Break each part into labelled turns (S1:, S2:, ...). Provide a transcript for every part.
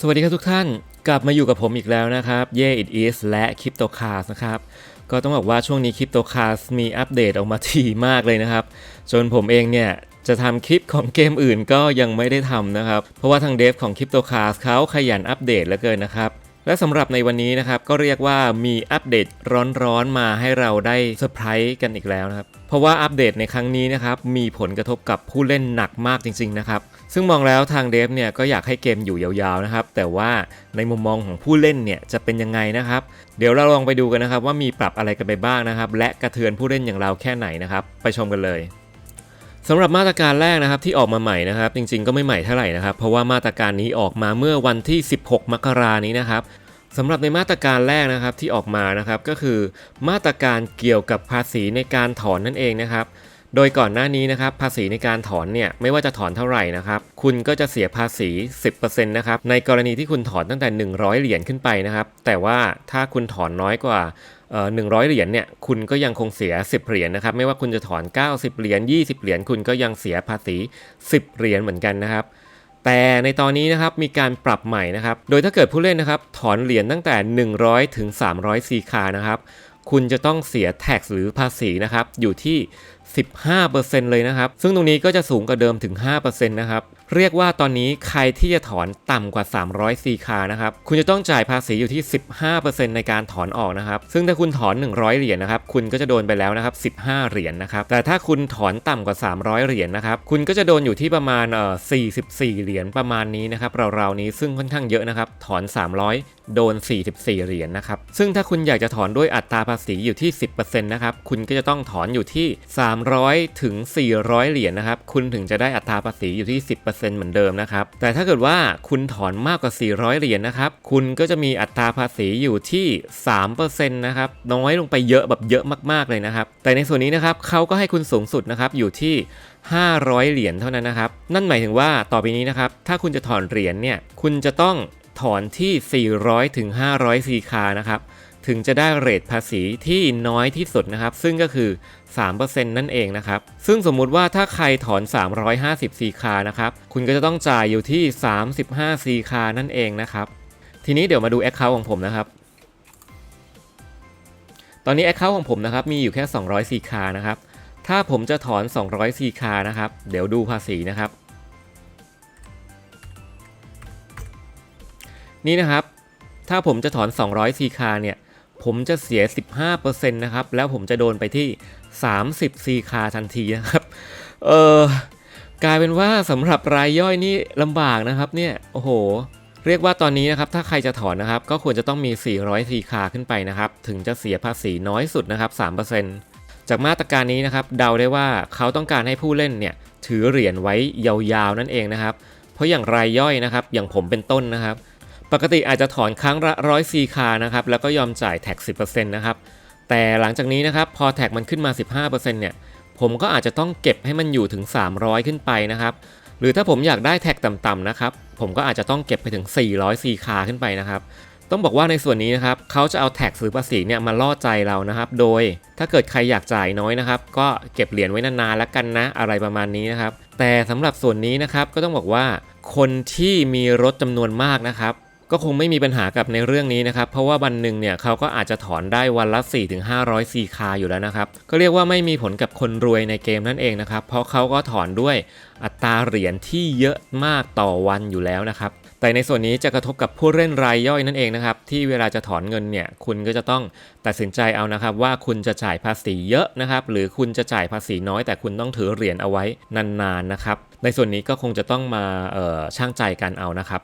S1: สวัสดีครับทุกท่านกลับมาอยู่กับผมอีกแล้วนะครับเย่ it is และ Crypto Cars นะครับก็ต้องบอกว่าช่วงนี้ Crypto Cars มีอัปเดตออกมาทีมากเลยนะครับ จนผมเองเนี่ยจะทำคลิปของเกมอื่นก็ยังไม่ได้ทำนะครับ เพราะว่าทางเดฟของ Crypto Cars เขาขยันอัปเดตเหลือเกินนะครับและสำหรับในวันนี้นะครับก็เรียกว่ามีอัปเดตร้อนๆมาให้เราได้เซอร์ไพรส์กันอีกแล้วนะครับเพราะว่าอัปเดตในครั้งนี้นะครับมีผลกระทบกับผู้เล่นหนักมากจริง ๆนะครับ ซึ่งมองแล้วทางเดฟเนี่ยก็อยากให้เกมอยู่ยาวๆนะครับ แต่ว่าในมุมมองของผู้เล่นเนี่ยจะเป็นยังไงนะครับ เดี๋ยวเราลองไปดูกันนะครับว่ามีปรับอะไรกันไปบ้างนะครับ และกระเทือนผู้เล่นอย่างเราแค่ไหนนะครับ ไปชมกันเลยสำหรับมาตรการแรกนะครับที่ออกมาใหม่นะครับ จริงๆก็ไม่ใหม่เท่าไหร่นะครับ เพราะว่ามาตรการนี้ออกมาเมื่อวันที่ 16 มกรานี้นะครับสำหรับในมาตรการแรกนะครับที่ออกมานะครับก็คือมาตรการเกี่ยวกับภาษีในการถอนนั่นเองนะครับ โดยก่อนหน้านี้นะครับภาษีในการถอนเนี่ยไม่ว่าจะถอนเท่าไหร่นะครับคุณก็จะเสียภาษี 10%นะครับในกรณีที่คุณถอนตั้งแต่ 100 เหรียญขึ้นไปนะครับแต่ว่าถ้าคุณถอนน้อยกว่าเอ่อ100เหรียญเนี่ยคุณก็ยังคงเสีย 10 เหรียญนะครับไม่ว่าคุณจะถอน 90 เหรียญ20 เหรียญคุณก็ยังเสียภาษี 10 เหรียญเหมือนกันนะครับแต่ในตอนนี้นะครับมีการปรับใหม่นะครับ โดยถ้าเกิดผู้เล่นนะครับถอนเหรียญตั้งแต่ 100 ถึง 300ซีคานะครับ คุณจะต้องเสียแท็กหรือภาษีนะครับ อยู่ที่ 15%เลยนะครับ ซึ่งตรงนี้ก็จะสูงกว่าเดิมถึง 5%นะครับ เรียกว่าตอนนี้ใครที่จะถอนต่ำกว่า 300ซีคานะครับ คุณจะต้องจ่ายภาษีอยู่ที่ 15%ในการถอนออกนะครับ ซึ่งถ้าคุณถอน 100 เหรียญนะครับ คุณก็จะโดนไปแล้วนะครับ 15 เหรียญนะครับ แต่ถ้าคุณถอนต่ำกว่า 300 เหรียญนะครับ คุณก็จะโดนอยู่ที่ประมาณเอ่อ44 เหรียญประมาณนี้นะครับ ราวๆนี้ซึ่งค่อนข้างเยอะนะครับ ถอน 300 โดน 44 เหรียญนะครับ ซึ่งถ้าคุณอยากจะถอนด้วยอัตราภาษีอยู่ที่ 10%นะครับ คุณก็จะต้องถอนอยู่ที่ 300 ถึง 400 เหรียญนะครับ คุณถึงจะได้อัตราภาษีอยู่ที่ 10%เหมือนเดิมนะครับ แต่ถ้าเกิดว่าคุณถอนมากกว่า 400 เหรียญนะครับ คุณก็จะมีอัตราภาษีอยู่ที่ 3%นะครับ น้อยลงไปเยอะแบบเยอะมากๆเลยนะครับ แต่ในส่วนนี้นะครับเขาก็ให้คุณสูงสุดนะครับอยู่ที่ 500 เหรียญเท่านั้นนะครับ นั่นหมายถึงว่าต่อไปนี้นะครับ ถ้าคุณจะถอนเหรียญเนี่ย คุณจะต้องถอนที่ 400 ถึง 500ซีคานะครับ ถึงจะได้เรทภาษีที่น้อยที่สุดนะครับ ซึ่งก็คือ 3%นั่นเองนะครับ ซึ่งสมมุติว่าถ้าใครถอน 350ซีคานะครับ คุณก็จะต้องจ่ายอยู่ที่ 35ซีคานั่นเองนะครับ ทีนี้เดี๋ยวมาดู Account ของผมนะครับ ตอนนี้ Account ของผมนะครับมีอยู่แค่ 200ซีคานะครับ ถ้าผมจะถอน 200ซีคานะครับ เดี๋ยวดูภาษีนะครับ นี่นะครับถ้าผมจะถอน 200ซีคาเนี่ย ผมจะเสีย 15%นะครับ แล้วผมจะโดนไปที่ 30 ซีคาทันทีนะครับ เออกลายเป็นว่าสำหรับรายย่อยนี่ลำบากนะครับเนี่ย โอ้โห เรียกว่าตอนนี้นะครับ ถ้าใครจะถอนนะครับ ก็ควรจะต้องมี 400 ซีคาขึ้นไปนะครับ ถึงจะเสียภาษีน้อยสุดนะครับ 3%จากมาตรการนี้นะครับ เดาได้ว่าเขาต้องการให้ผู้เล่นเนี่ย ถือเหรียญไว้ยาวๆนั่นเองนะครับ เพราะอย่างรายย่อยนะครับ อย่างผมเป็นต้นนะครับ ปกติอาจจะถอนครั้งละร้อยซีคานะครับแล้วก็ยอมจ่ายแท็ก 10%นะครับแต่หลังจากนี้นะครับพอแท็กมันขึ้นมา 15%เนี่ยผมก็อาจจะต้องเก็บให้มันอยู่ถึง 300 ขึ้นไปนะครับหรือถ้าผมอยากได้แท็กต่ำๆนะครับผมก็อาจจะต้องเก็บไปถึง 400ซีคาขึ้นไปนะครับต้องบอกว่าในส่วนนี้นะครับเขาจะเอาแท็กซื้อภาษีเนี่ยมาล่อใจเรานะครับ โดยถ้าเกิดใครอยากจ่ายน้อยนะครับ ก็เก็บเหรียญไว้นานๆแล้วกันนะอะไรประมาณนี้นะครับ แต่สำหรับส่วนนี้นะครับก็ต้องบอกว่าคนที่มีรถจำนวนมากนะครับ ก็คงไม่มีปัญหากับในเรื่องนี้นะครับ เพราะว่าวันหนึ่งเนี่ยเขาก็อาจจะถอนได้วันละ 4-500 ซีคาอยู่แล้วนะครับ ก็เรียกว่าไม่มีผลกับคนรวยในเกมนั่นเองนะครับ เพราะเขาก็ถอนด้วยอัตราเหรียญที่เยอะมากต่อวันอยู่แล้วนะครับ แต่ในส่วนนี้จะกระทบกับผู้เล่นรายย่อยนั่นเองนะครับ ที่เวลาจะถอนเงินเนี่ยคุณก็จะต้องตัดสินใจเอานะครับ ว่าคุณจะจ่ายภาษีเยอะนะครับ หรือคุณจะจ่ายภาษีน้อยแต่คุณต้องถือเหรียญเอาไว้นานๆนะครับ ในส่วนนี้ก็คงจะต้องมาช่างใจกันเอานะครับ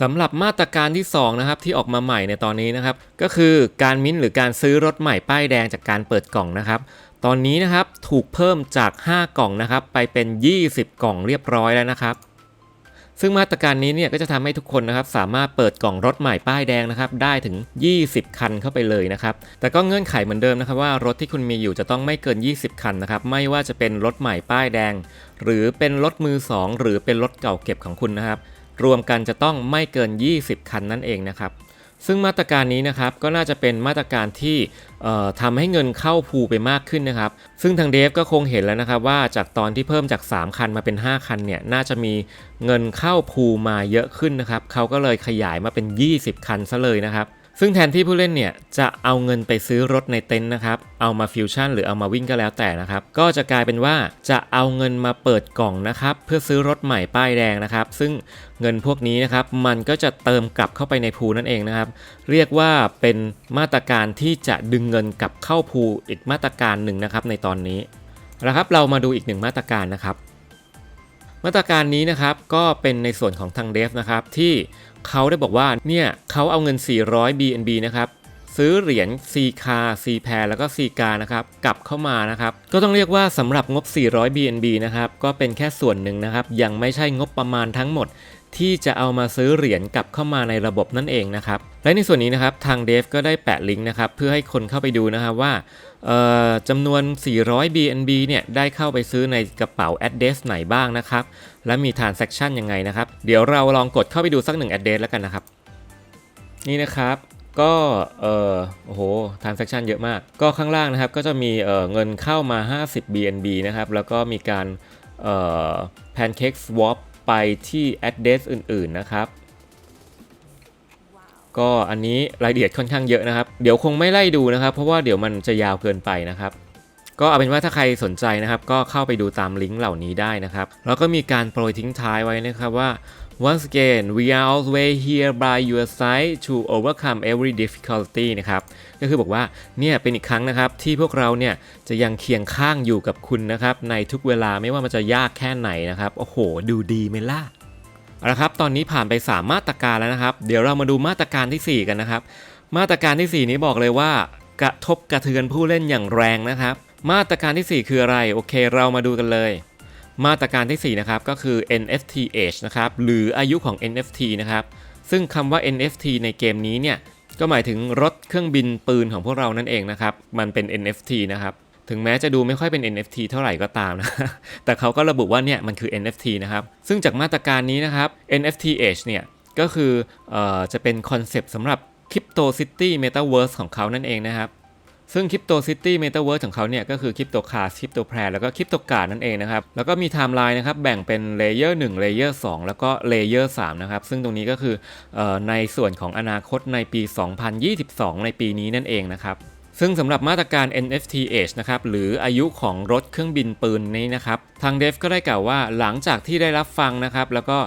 S1: สำหรับมาตรการที่2นะครับที่ออกมาใหม่ในตอนนี้นะครับ ก็คือการมิ้นท์หรือการซื้อรถใหม่ป้ายแดงจากการเปิดกล่องนะครับ ตอนนี้นะครับถูกเพิ่มจาก 5 กล่องนะครับ ไปเป็น 20 กล่องเรียบร้อยแล้วนะครับ ซึ่งมาตรการนี้เนี่ยก็จะทำให้ทุกคนนะครับ สามารถเปิดกล่องรถใหม่ป้ายแดงนะครับ ได้ถึง 20 คันเข้าไปเลยนะครับ แต่ก็เงื่อนไขเหมือนเดิมนะครับ ว่ารถที่คุณมีอยู่จะต้องไม่เกิน 20 คันนะครับ ไม่ว่าจะเป็นรถใหม่ป้ายแดง หรือเป็นรถมือ 2 หรือเป็นรถเก่าเก็บของคุณนะครับ รวมกันจะต้องไม่เกิน 20 คันนั่นเองนะครับ ซึ่งมาตรการนี้นะครับก็น่าจะเป็นมาตรการที่ทำให้เงินเข้าพูไปมากขึ้นนะครับ ซึ่งทางเดฟก็คงเห็นแล้วนะครับว่าจากตอนที่เพิ่มจาก 3 คันมาเป็น 5 คันเนี่ยน่าจะมีเงินเข้าพูมาเยอะขึ้นนะครับเขาก็เลยขยายมาเป็น 20 คันซะเลยนะครับ ซึ่งแทนที่ผู้เล่นเนี่ยจะเอาเงินไปซื้อรถในเต็นท์นะครับ เอามาฟิวชั่นหรือเอามาวิ่งก็แล้วแต่นะครับ ก็จะกลายเป็นว่าจะเอาเงินมาเปิดกล่องนะครับ เพื่อซื้อรถใหม่ป้ายแดงนะครับ ซึ่งเงินพวกนี้นะครับ มันก็จะเติมกลับเข้าไปในพูนั่นเองนะครับ เรียกว่าเป็นมาตรการที่จะดึงเงินกลับเข้าพูอีกมาตรการหนึ่งนะครับในตอนนี้นะครับ เรามาดูอีกหนึ่งมาตรการนะครับ มาตรการนี้นะครับก็เป็นในส่วนของทางเดฟนะครับที่ เขาได้บอกว่าเนี่ยเขาเอาเงิน 400 BNB นะครับซื้อเหรียญ C คา C แพรแล้วก็ C กานะครับกลับเข้ามานะครับก็ต้องเรียกว่าสำหรับงบ 400 BNB นะครับก็เป็นแค่ส่วนหนึ่งนะครับยังไม่ใช่งบประมาณทั้งหมด ที่จะเอามาซื้อเหรียญกลับเข้ามาในระบบนั่นเองนะครับ และในส่วนนี้นะครับทางเดฟก็ได้แปะลิงก์นะครับเพื่อให้คนเข้าไปดูนะครับว่าจำนวน 400 BNB เนี่ยได้เข้าไปซื้อในกระเป๋า address ไหนบ้างนะครับ และมี transaction ยังไงนะครับ เดี๋ยวเราลองกดเข้าไปดูสักหนึ่ง address แล้วกันนะครับ นี่นะครับก็เออโอ้โห transaction เยอะมาก ก็ข้างล่างนะครับก็จะมีเเงินเข้ามา 50 BNB นะครับ แล้วก็มีการเอ่อ pancake swap ไปที่ address อื่นๆนะครับ ก็อันนี้รายละเอียดค่อนข้างเยอะนะครับ เดี๋ยวคงไม่ไล่ดูนะครับ เพราะว่าเดี๋ยวมันจะยาวเกินไปนะครับก็เอาเป็นว่าถ้าใครสนใจนะครับ ก็เข้าไปดูตามลิงก์เหล่านี้ได้นะครับ แล้วก็มีการโปรยทิ้งท้ายไว้นะครับว่า once again we are always here by your side to overcome every difficulty นะครับก็คือบอกว่าเนี่ยเป็นอีกครั้งนะครับที่พวกเราเนี่ยจะยังเคียงข้างอยู่กับคุณนะครับในทุกเวลาไม่ว่ามันจะยากแค่ไหนนะครับโอ้โห ดูดีไหมล่ะเอาละครับตอนนี้ผ่านไป 3 มาตรการแล้วนะครับ เดี๋ยวเรามาดูมาตรการทีสี่4 กันนะครับ มาตรการทีสี่ 4 นี้บอกเลยว่ากระทบกระเทือนผู้เล่นอย่างแรงนะครับ มาตรการทีสี่4 คืออะไร โอเค เรามาดูกันเลย มาตรการทีสี่ 4 นะครับก็คือ NFT age นะครับหรืออายุของ NFT นะครับซึ่งคำว่า NFT ในเกมนี้เนี่ยก็หมายถึงรถเครื่องบินปืนของพวกเรานั่นเองนะครับ มันเป็น NFT นะครับ ถึงแม้จะดูไม่ค่อยเป็น NFT เท่าไหร่ก็ตามนะ แต่เขาก็ระบุว่าเนี่ยมันคือ NFT นะครับ ซึ่งจากมาตรการนี้นะครับ NFT Age เนี่ยก็คือออจะเป็นคอนเซปต์สำหรับ Crypto City Metaverse ของเขานั่นเองนะครับ ซึ่ง Crypto City Metaverse ของเขาเนี่ยก็คือ Crypto Card Crypto p r a แล้วก็ Crypto Card นั่นเองนะครับ แล้วก็มีไทม์ไลน์นะครับแบ่งเป็น Layer 1 Layer 2แล้วก็ Layer 3นะครับ ซึ่งตรงนี้ก็คือในส่วนของอนาคตในปี 2022 ในปีนี้นั่นเองนะครับซึ่งสำหรับมาตรการ NFT Age นะครับ หรืออายุของรถเครื่องบินปืนนี้นะครับ ทาง Dev ก็ได้กล่าวว่าหลังจากที่ได้รับฟังนะครับ แล้วก็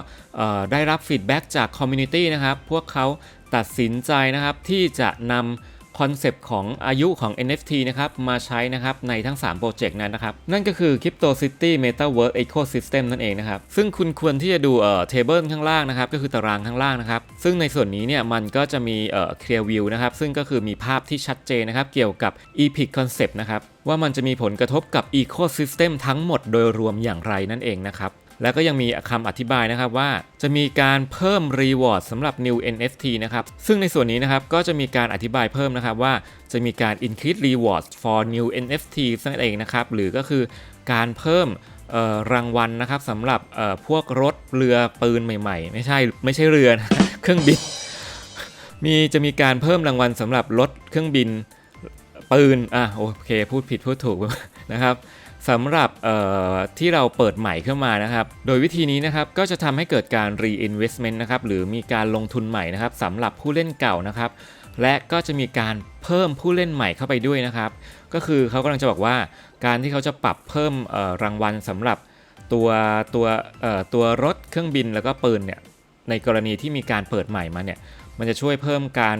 S1: ได้รับฟีดแบ็กจากคอมมูนิตี้นะครับ พวกเขาตัดสินใจนะครับที่จะนำ คอนเซปต์ของอายุของ NFT นะครับมาใช้นะครับในทั้ง 3 โปรเจกต์นั้นนะครับ นั่นก็คือ Crypto City Metaverse Ecosystem นั่นเองนะครับ ซึ่งคุณควรที่จะดูเอ่อ table ข้างล่างนะครับ ก็คือตารางข้างล่างนะครับ ซึ่งในส่วนนี้เนี่ยมันก็จะมีเอ่อ clear view นะครับ ซึ่งก็คือมีภาพที่ชัดเจนนะครับ เกี่ยวกับ Epic Concept นะครับว่ามันจะมีผลกระทบกับ Ecosystem ทั้งหมดโดยรวมอย่างไรนั่นเองนะครับ แล้วก็ยังมีคำอธิบายนะครับว่าจะมีการเพิ่ม Reward สำหรับ New NFT นะครับซึ่งในส่วนนี้นะครับก็จะมีการอธิบายเพิ่มนะครับว่าจะมีการ increase rewards for new NFT นั่นเองนะครับหรือก็คือการเพิ่มรางวัลนะครับสำหรับพวกรถเรือปืนใหม่ ๆ ไม่ใช่ไม่ใช่เรือนะเครื่องบินมีจะมีการเพิ่มรางวัลสำหรับรถเครื่องบินปืนอะโอเคพูดผิดพูดถูกนะครับ สำหรับที่เราเปิดใหม่ขึ้นมานะครับ โดยวิธีนี้นะครับก็จะทำให้เกิดการ reinvestment นะครับหรือมีการลงทุนใหม่นะครับสำหรับผู้เล่นเก่านะครับ และก็จะมีการเพิ่มผู้เล่นใหม่เข้าไปด้วยนะครับ ก็คือเขากำลังจะบอกว่าการที่เขาจะปรับเพิ่มรางวัลสำหรับตัวตัวตัวรถเครื่องบินแล้วก็ปืนเนี่ยในกรณีที่มีการเปิดใหม่มาเนี่ยมันจะช่วยเพิ่มการ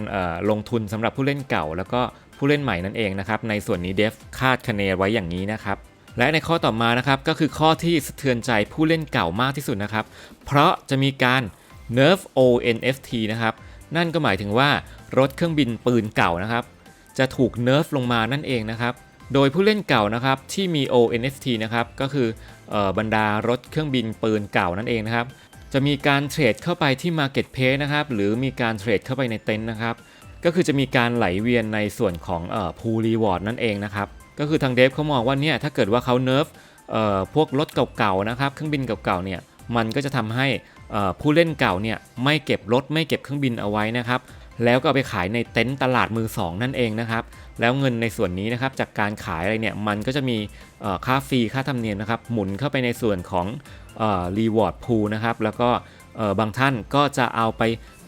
S1: ลงทุนสำหรับผู้เล่นเก่า แล้วก็ผู้เล่นใหม่นั่นเองนะครับในส่วนนี้เดฟคาดคะเนไว้อย่างนี้นะครับ และในข้อต่อมานะครับก็คือข้อที่สะเทือนใจผู้เล่นเก่ามากที่สุดนะครับ เพราะจะมีการ nerf ONFT นะครับ นั่นก็หมายถึงว่ารถเครื่องบินปืนเก่านะครับ จะถูก nerf ลงมานั่นเองนะครับ โดยผู้เล่นเก่านะครับที่มี ONFT นะครับก็คือออบรรดารถเครื่องบินปืนเก่านั่นเองนะครับ จะมีการเทรดเข้าไปที่ Marketplace นะครับ หรือมีการเทรดเข้าไปในเต็นท์นะครับ ก็คือจะมีการไหลเวียนในส่วนของเอ่อ pool reward นั่นเองนะครับ ก็คือทางเดฟเขามองว่าเนี่ยถ้าเกิดว่าเขาเนิร์ฟพวกรถเก่าๆนะครับเครื่องบินเก่าๆเนี่ยมันก็จะทำให้ผู้เล่นเก่าเนี่ยไม่เก็บรถไม่เก็บเครื่องบินเอาไว้นะครับแล้วก็เอาไปขายในเต็นท์ตลาดมือสองนั่นเองนะครับ แล้วเงินในส่วนนี้นะครับจากการขายอะไรเนี่ยมันก็จะมีค่าฟรีค่าธรรมเนียมนะครับ หมุนเข้าไปในส่วนของรีวอร์ดพูนะครับ แล้วก็บางท่านก็จะเอาไป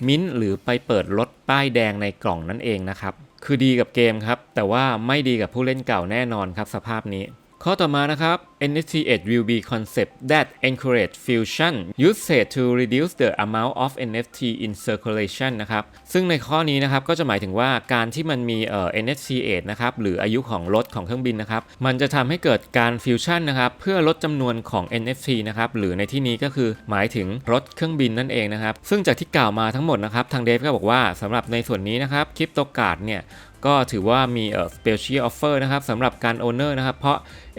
S1: มิ้นท์หรือไปเปิดรถป้ายแดงในกล่องนั่นเองนะครับ คือดีกับเกมครับ แต่ว่าไม่ดีกับผู้เล่นเก่าแน่นอนครับสภาพนี้ ข้อต่อมานะครับ NFT 8 will be concept that encourage fusion usage to reduce the amount of NFT in circulation นะครับ ซึ่งในข้อนี้นะครับก็จะหมายถึงว่าการที่มันมีเอ่อ NFT 8นะครับหรืออายุของรถของเครื่องบินนะครับ มันจะทำให้เกิดการฟิวชั่นนะครับเพื่อลดจำนวนของ NFT นะครับหรือในที่นี้ก็คือหมายถึงรถเครื่องบินนั่นเองนะครับ ซึ่งจากที่กล่าวมาทั้งหมดนะครับทางเดฟก็บอกว่าสำหรับในส่วนนี้นะครับคริปโตการ์ดเนี่ย ก็ถือว่ามีเอ่อ special offer นะครับสำหรับการ owner นะครับ เพราะ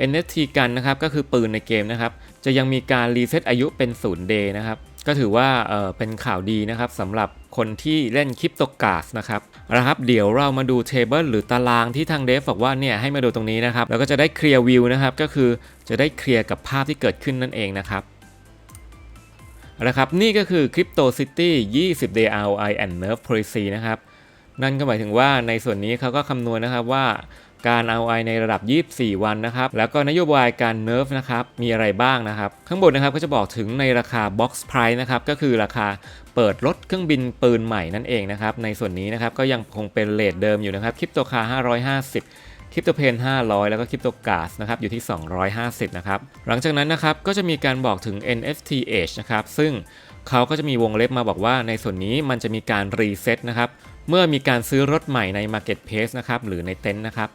S1: NFT กันนะครับก็คือปืนในเกมนะครับ จะยังมีการรีเซ็ตอายุเป็น0 day นะครับก็ถือว่าเอ่อเป็นข่าวดีนะครับสำหรับคนที่เล่นคริปโตการ์ดนะครับนะครับ เดี๋ยวเรามาดูเทเบิลหรือตารางที่ทางเดฟบอกว่าเนี่ยให้มาดูตรงนี้นะครับ แล้วก็จะได้เคลียร์วิวนะครับ ก็คือจะได้เคลียร์กับภาพที่เกิดขึ้นนั่นเองนะครับนะครับนี่ก็คือ Crypto City 20 Day ROI and Nerf Policy นะครับ นั่นก็หมายถึงว่าในส่วนนี้เขาก็คำนวณนะครับว่าการ ROI ในระดับ 24 วันนะครับ แล้วก็นโยบายการ Nerf นะครับ มีอะไรบ้างนะครับ ข้างบนนะครับก็จะบอกถึงในราคา Box Price นะครับ ก็คือราคาเปิดรถเครื่องบินปืนใหม่นั่นเองนะครับ ในส่วนนี้นะครับก็ยังคงเป็นเลทเดิมอยู่นะครับคริปโตคา 550คริปโตเพน500 แล้วก็คริปโตกาสนะครับอยู่ที่ 250 นะครับ หลังจากนั้นนะครับก็จะมีการบอกถึง NFT Age นะครับ ซึ่ง เขาก็จะมีวงเล็บมาบอกว่าในส่วนนี้มันจะมีการรีเซ็ตนะครับ เมื่อมีการซื้อรถใหม่ใน Marketplace นะครับหรือในเต็นท์นะครับ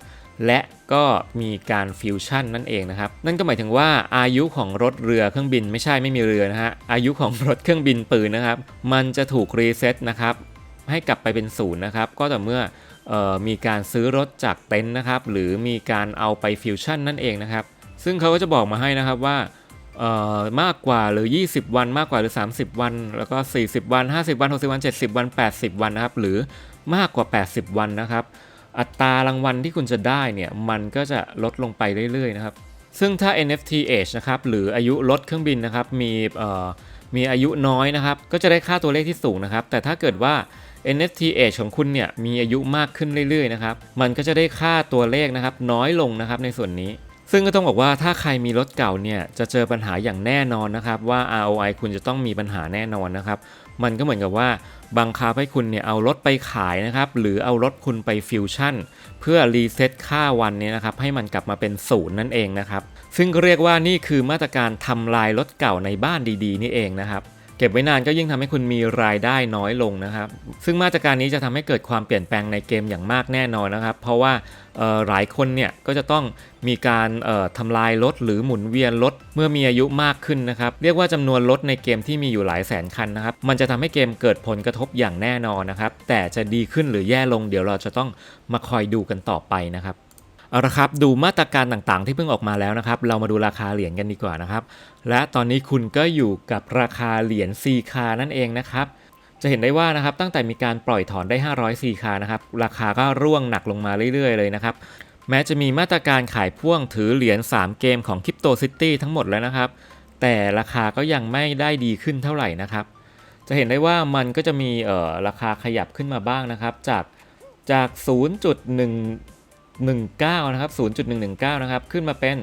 S1: และก็มีการฟิวชั่นนั่นเองนะครับ นั่นก็หมายถึงว่าอายุของรถเรือเครื่องบินไม่ใช่ไม่มีเรือนะฮะอายุของรถเครื่องบินปืนนะครับ มันจะถูกรีเซ็ตนะครับให้กลับไปเป็นศูนย์นะครับ ก็แต่เมื่อออมีการซื้อรถจากเต็นท์นะครับ หรือมีการเอาไปฟิวชั่นนั่นเองนะครับ ซึ่งเขาก็จะบอกมาให้นะครับว่า มากกว่าหรือ 20 วันมากกว่าหรือ 30 วัน แล้วก็ 40 วัน 50 วัน 60 วัน 70 วัน 80 วันนะครับ หรือมากกว่า 80 วันนะครับ อัตรารางวัลที่คุณจะได้เนี่ย มันก็จะลดลงไปเรื่อยๆนะครับ ซึ่งถ้า NFT age นะครับ หรืออายุรถเครื่องบินนะครับ มีมีอายุน้อยนะครับ ก็จะได้ค่าตัวเลขที่สูงนะครับ แต่ถ้าเกิดว่า NFT age ของคุณเนี่ย มีอายุมากขึ้นเรื่อยๆนะครับ มันก็จะได้ค่าตัวเลขนะครับ น้อยลงนะครับในส่วนนี้ ซึ่งก็ต้องบอกว่าถ้าใครมีรถเก่าเนี่ยจะเจอปัญหาอย่างแน่นอนนะครับว่า ROI คุณจะต้องมีปัญหาแน่นอนนะครับ มันก็เหมือนกับว่าบังคับให้คุณเนี่ยเอารถไปขายนะครับหรือเอารถคุณไปฟิวชั่น เพื่อรีเซ็ตค่าวันเนี้นะครับให้มันกลับมาเป็นศูนย์นั่นเองนะครับ ซึ่งเรียกว่านี่คือมาตรการทำลายรถเก่าในบ้านดีๆ นี่เองนะครับ เก็บไว้นานก็ยิ่งทำให้คุณมีรายได้น้อยลงนะครับ ซึ่งมาตรการนี้จะทำให้เกิดความเปลี่ยนแปลงในเกมอย่างมากแน่นอนนะครับ เพราะว่าหลายคนเนี่ยก็จะต้องมีการเอ่อทำลายรถหรือหมุนเวียนรถเมื่อมีอายุมากขึ้นนะครับ เรียกว่าจำนวนรถในเกมที่มีอยู่หลายแสนคันนะครับ มันจะทำให้เกมเกิดผลกระทบอย่างแน่นอนนะครับ แต่จะดีขึ้นหรือแย่ลงเดี๋ยวเราจะต้องมาคอยดูกันต่อไปนะครับ เอาละครับดูมาตรการต่างๆ ที่เพิ่งออกมาแล้วนะครับ เรามาดูราคาเหรียญกันดีกว่านะครับ และตอนนี้คุณก็อยู่กับราคาเหรียญ 4K นั่นเองนะครับ จะเห็นได้ว่านะครับตั้งแต่มีการปล่อยถอนได้ 500 4K นะครับราคาก็ร่วงหนักลงมาเรื่อยๆ เลยนะครับ แม้จะมีมาตรการขายพ่วงถือเหรียญ3 เกมของ Crypto City ทั้งหมดแล้วนะครับ แต่ราคาก็ยังไม่ได้ดีขึ้นเท่าไหร่นะครับ จะเห็นได้ว่ามันก็จะมีเอ่อราคาขยับขึ้นมาบ้างนะครับ จากจาก 19 นะครับ 0.119 นะครับ ขึ้นมาเป็น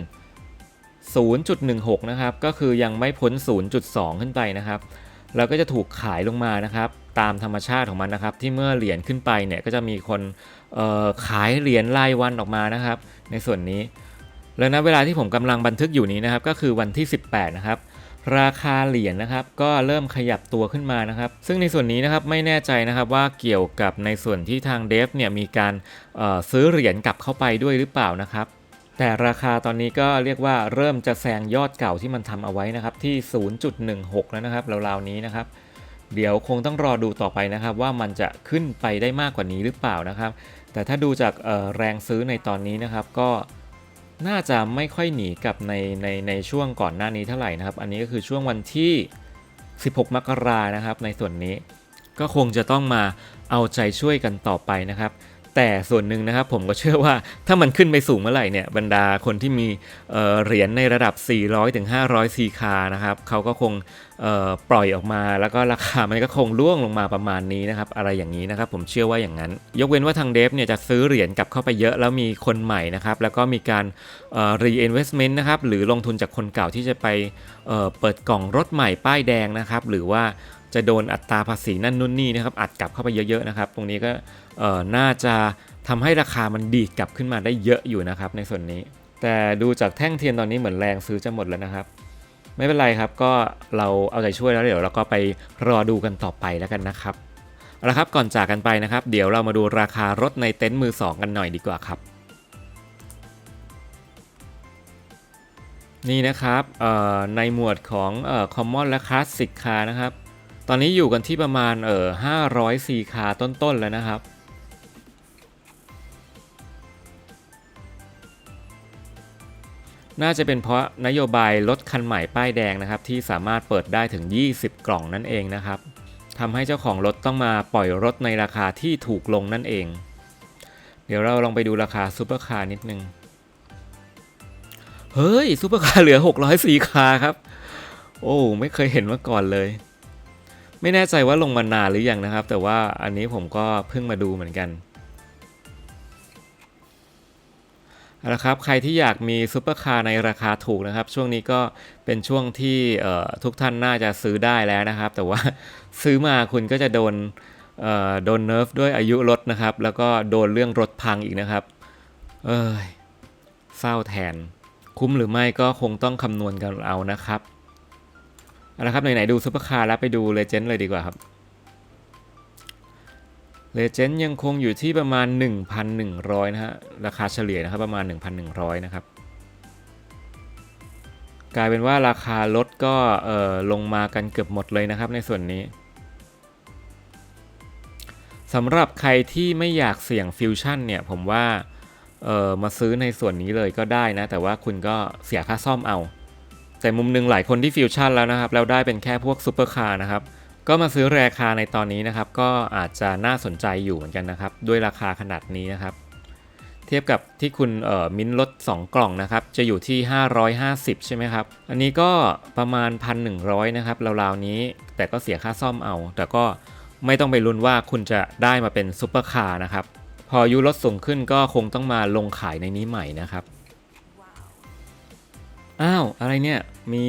S1: 0.16 นะครับ ก็คือยังไม่พ้น 0.2 ขึ้นไปนะครับ แล้วก็จะถูกขายลงมานะครับ ตามธรรมชาติของมันนะครับ ที่เมื่อเหรียญขึ้นไปเนี่ย ก็จะมีคนขายเหรียญรายวันออกมานะครับ ในส่วนนี้ แล้วนะเวลาที่ผมกำลังบันทึกอยู่นี้นะครับ ก็คือวันที่ 18 นะครับ ราคาเหรียญนะครับ ก็เริ่มขยับตัวขึ้นมานะครับ ซึ่งในส่วนนี้นะครับไม่แน่ใจนะครับว่าเกี่ยวกับในส่วนที่ทางเดฟเนี่ยมีการซื้อเหรียญกลับเข้าไปด้วยหรือเปล่านะครับ แต่ราคาตอนนี้ก็เรียกว่าเริ่มจะแซงยอดเก่าที่มันทำเอาไว้นะครับที่ 0.16 แล้วนะครับราวๆนี้นะครับเดี๋ยวคงต้องรอดูต่อไปนะครับ ว่ามันจะขึ้นไปได้มากกว่านี้หรือเปล่านะครับ แต่ถ้าดูจากแรงซื้อในตอนนี้นะครับ ก็ น่าจะไม่ค่อยหนีกับในในในช่วงก่อนหน้านี้เท่าไหร่นะครับ อันนี้ก็คือช่วงวันที่ 16 มกรานะครับ ในส่วนนี้ก็คงจะต้องมาเอาใจช่วยกันต่อไปนะครับ แต่ส่วนหนึ่งนะครับผมก็เชื่อว่าถ้ามันขึ้นไปสูงเมื่อไหร่เนี่ยบรรดาคนที่มีเเหรียญในระดับ 400ถึง500 c คานะครับเขาก็คงปล่อยออกมาแล้วก็ราคามันก็คงร่วงลงมาประมาณนี้นะครับอะไรอย่างนี้นะครับผมเชื่อว่าอย่างนั้น ยกเว้นว่าทางเดฟเนี่ยจะซื้อเหรียญกลับเข้าไปเยอะแล้วมีคนใหม่นะครับแล้วก็มีการเอ่อ reinvestment นะครับหรือลงทุนจากคนเก่าที่จะไปเเปิดกล่องรถใหม่ป้ายแดงนะครับหรือว่าจะโดนอัตราภาษีนั่นนู่นนี่นะครับอัดกลับเข้าไปเยอะๆนะครับตรงนี้ก็ น่าจะทำให้ราคามันดีดกลับขึ้นมาได้เยอะอยู่นะครับในส่วนนี้ แต่ดูจากแท่งเทียนตอนนี้เหมือนแรงซื้อจะหมดแล้วนะครับ ไม่เป็นไรครับก็เราเอาใจช่วยแล้วเดี๋ยวเราก็ไปรอดูกันต่อไปแล้วกันนะครับเอาละครับก่อนจากกันไปนะครับ เดี๋ยวเรามาดูราคารถในเต็นท์มือสองกันหน่อยดีกว่าครับ นี่นะครับในหมวดของเอ่อ common และ classic car นะครับ ตอนนี้อยู่กันที่ประมาณเอ่อ500 c คาต้นๆแล้วนะครับ น่าจะเป็นเพราะนโยบายรถคันใหม่ป้ายแดงนะครับ ที่สามารถเปิดได้ถึง 20 กล่องนั่นเองนะครับทำให้เจ้าของรถต้องมาปล่อยรถในราคาที่ถูกลงนั่นเอง เดี๋ยวเราลองไปดูราคาซูเปอร์คาร์นิดนึง เฮ้ยซูเปอร์คาร์เหลือ 600สีคาครับ โอ้ไม่เคยเห็นมาก่อนเลย ไม่แน่ใจว่าลงมานานหรือยังนะครับ แต่ว่าอันนี้ผมก็เพิ่งมาดูเหมือนกัน เอาละครับใครที่อยากมีซูเปอร์คาร์ในราคาถูกนะครับ ช่วงนี้ก็เป็นช่วงที่ทุกท่านน่าจะซื้อได้แล้วนะครับ แต่ว่าซื้อมาคุณก็จะโดนโดนเนิร์ฟด้วยอายุรถนะครับ แล้วก็โดนเรื่องรถพังอีกนะครับ เอ้ยเศร้าแทน คุ้มหรือไม่ก็คงต้องคำนวณกันเอานะครับเอาละครับไหนๆดูซูเปอร์คาร์แล้วไปดูเลเจนด์เลยดีกว่าครับ เลเจนด์ยังคงอยู่ที่ประมาณ 1,100 นะฮะ ราคาเฉลี่ยนะครับประมาณ 1,100 นะครับ กลายเป็นว่าราคารถก็เอ่อลงมากันเกือบหมดเลยนะครับในส่วนนี้สำหรับใครที่ไม่อยากเสี่ยงฟิวชั่นเนี่ย ผมว่าเออมาซื้อในส่วนนี้เลยก็ได้นะ แต่ว่าคุณก็เสียค่าซ่อมเอา แต่มุมหนึงหลายคนที่ฟิวชั่นแล้วนะครับ แล้วได้เป็นแค่พวกซูเปอร์คาร์นะครับ ก็มาซื้อราคาในตอนนี้นะครับ ก็อาจจะน่าสนใจอยู่เหมือนกันนะครับ ด้วยราคาขนาดนี้นะครับ เทียบกับที่คุณเอ่อมิ้นท์ลด 2 กล่องนะครับ จะอยู่ที่ 550 ใช่ไหมครับ อันนี้ก็ประมาณ 1,100 นะครับราวๆนี้ แต่ก็เสียค่าซ่อมเอา แต่ก็ไม่ต้องไปลุ้นว่าคุณจะได้มาเป็นซุปเปอร์คาร์นะครับ พออายุลดสูงขึ้นก็คงต้องมาลงขายในนี้ใหม่นะครับ อ้าว อะไรเนี่ย มี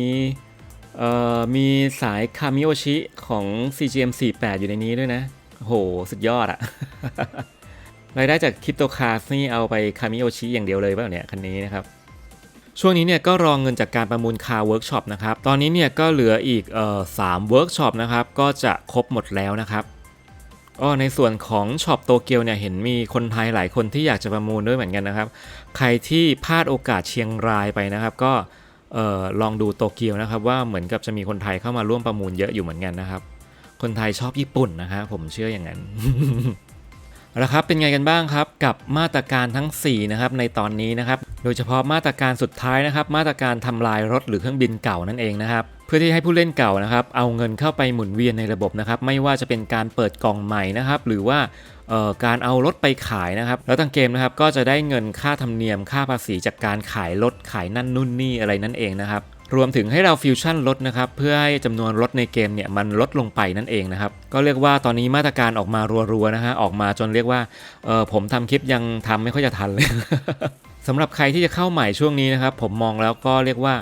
S1: มีสายคามิโอชิของ CGM 48 อยู่ในนี้ด้วยนะ โห สุดยอดอะรายได้จากคริปโตคาสนี่เอาไปคามิโอชิอย่างเดียวเลยเปล่าเนี่ย คันนี้นะครับ ช่วงนี้เนี่ยก็รองเงินจากการประมูลคาร์เวิร์กช็อปนะครับ ตอนนี้เนี่ยก็เหลืออีกสามเวิร์กช็อปนะครับ ก็จะครบหมดแล้วนะครับอ๋อในส่วนของช็อปโตเกียวเนี่ยเห็นมีคนไทยหลายคนที่อยากจะประมูลด้วยเหมือนกันนะครับ ใครที่พลาดโอกาสเชียงรายไปนะครับ ก็ ออลองดูโตเกียวนะครับว่าเหมือนกับจะมีคนไทยเข้ามาร่วมประมูลเยอะอยู่เหมือนกันนะครับ คนไทยชอบญี่ปุ่นนะฮะผมเชื่ออย่างนั้น เอาละครับเป็นไงกันบ้างครับกับมาตรการทั้ง4นะครับในตอนนี้นะครับโดยเฉพาะมาตรการสุดท้ายนะครับ มาตรการทำลายรถหรือเครื่องบินเก่านั่นเองนะครับเพื่อที่ให้ผู้เล่นเก่านะครับ เอาเงินเข้าไปหมุนเวียนในระบบนะครับ ไม่ว่าจะเป็นการเปิดกล่องใหม่นะครับ หรือว่าการเอารถไปขายนะครับ แล้วทางเกมนะครับก็จะได้เงินค่าธรรมเนียมค่าภาษีจากการขายรถขายนั่นนู่นนี่อะไรนั่นเองนะครับ รวมถึงให้เราฟิวชั่นรถนะครับเพื่อให้จำนวนรถในเกมเนี่ยมันลดลงไปนั่นเองนะครับก็เรียกว่าตอนนี้มาตรการออกมารัวๆนะฮะออกมาจนเรียกว่าเออผมทำคลิปยังทำไม่ค่อยจะทันเลยสำหรับใครที่จะเข้าใหม่ช่วงนี้นะครับผมมองแล้วก็เรียกว่า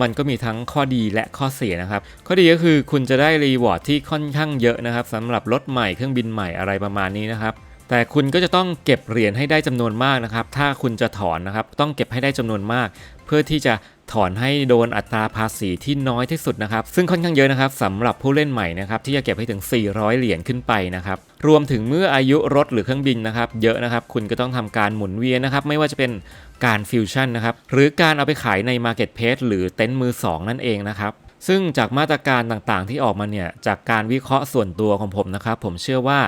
S1: มันก็มีทั้งข้อดีและข้อเสียนะครับ ข้อดีก็คือคุณจะได้รีวอร์ดที่ค่อนข้างเยอะนะครับสำหรับรถใหม่เครื่องบินใหม่อะไรประมาณนี้นะครับแต่คุณก็จะต้องเก็บเหรียญให้ได้จำนวนมากนะครับ ถ้าคุณจะถอนนะครับ ต้องเก็บให้ได้จำนวนมาก เพื่อที่จะ ถอนให้โดนอัตราภาษีที่น้อยที่สุดนะครับ ซึ่งค่อนข้างเยอะนะครับสำหรับผู้เล่นใหม่นะครับที่จะเก็บให้ถึง 400 เหรียญขึ้นไปนะครับรวมถึงเมื่ออายุรถหรือเครื่องบินนะครับ เยอะนะครับ คุณก็ต้องทำการหมุนเวียนนะครับ ไม่ว่าจะเป็นการฟิวชั่นนะครับ หรือการเอาไปขายใน Marketplace หรือเต็นท์มือ 2 นั่นเองนะครับ ซึ่งจากมาตรการต่างๆ ที่ออกมาเนี่ย จากการวิเคราะห์ส่วนตัวของผมนะครับ ผมเชื่อว่า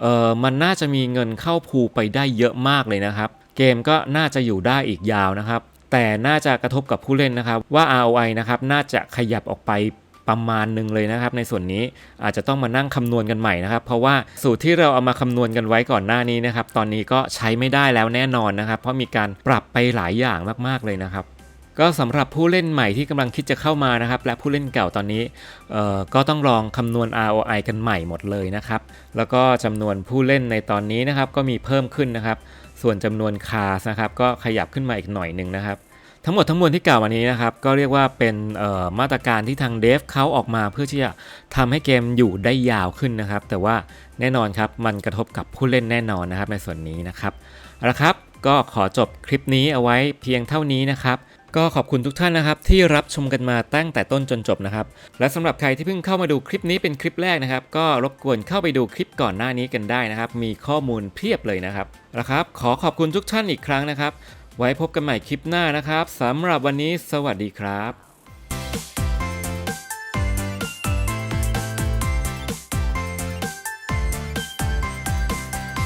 S1: เออมันน่าจะมีเงินเข้าพูไปได้เยอะมากเลยนะครับ เกมก็น่าจะอยู่ได้อีกยาวนะครับ แต่น่าจะกระทบกับผู้เล่นนะครับว่า ROI นะครับน่าจะขยับออกไปประมาณหนึ่งเลยนะครับ ในส่วนนี้อาจจะต้องมานั่งคำนวณกันใหม่นะครับ เพราะว่าสูตรที่เราเอามาคำนวณกันไว้ก่อนหน้านี้นะครับ ตอนนี้ก็ใช้ไม่ได้แล้วแน่นอนนะครับ เพราะมีการปรับไปหลายอย่างมากๆเลยนะครับ ก็สำหรับผู้เล่นใหม่ที่กำลังคิดจะเข้ามานะครับ และผู้เล่นเก่าตอนนี้ก็ต้องลองคำนวณ ROI กันใหม่หมดเลยนะครับ แล้วก็จำนวนผู้เล่นในตอนนี้นะครับ ก็มีเพิ่มขึ้นนะครับ ส่วนจำนวนคาสนะครับก็ขยับขึ้นมาอีกหน่อยหนึ่งนะครับ ทั้งหมดทั้งมวลที่กล่าวมานี้นะครับ ก็เรียกว่าเป็นมาตรการที่ทางเดฟเขาออกมาเพื่อที่จะทำให้เกมอยู่ได้ยาวขึ้นนะครับ แต่ว่าแน่นอนครับมันกระทบกับผู้เล่นแน่นอนนะครับในส่วนนี้นะครับเอาละครับก็ขอจบคลิปนี้เอาไว้เพียงเท่านี้นะครับ ก็ขอบคุณทุกท่านนะครับ ที่รับชมกันมาตั้งแต่ต้นจนจบนะครับ และสำหรับใครที่เพิ่งเข้ามาดูคลิปนี้เป็นคลิปแรกนะครับ ก็รบกวนเข้าไปดูคลิปก่อนหน้านี้กันได้นะครับ มีข้อมูลเพียบเลยนะครับนะครับ ขอขอบคุณทุกท่านอีกครั้งนะครับ ไว้พบกันใหม่คลิปหน้านะครับสำหรับวันนี้ สวัสดีครับ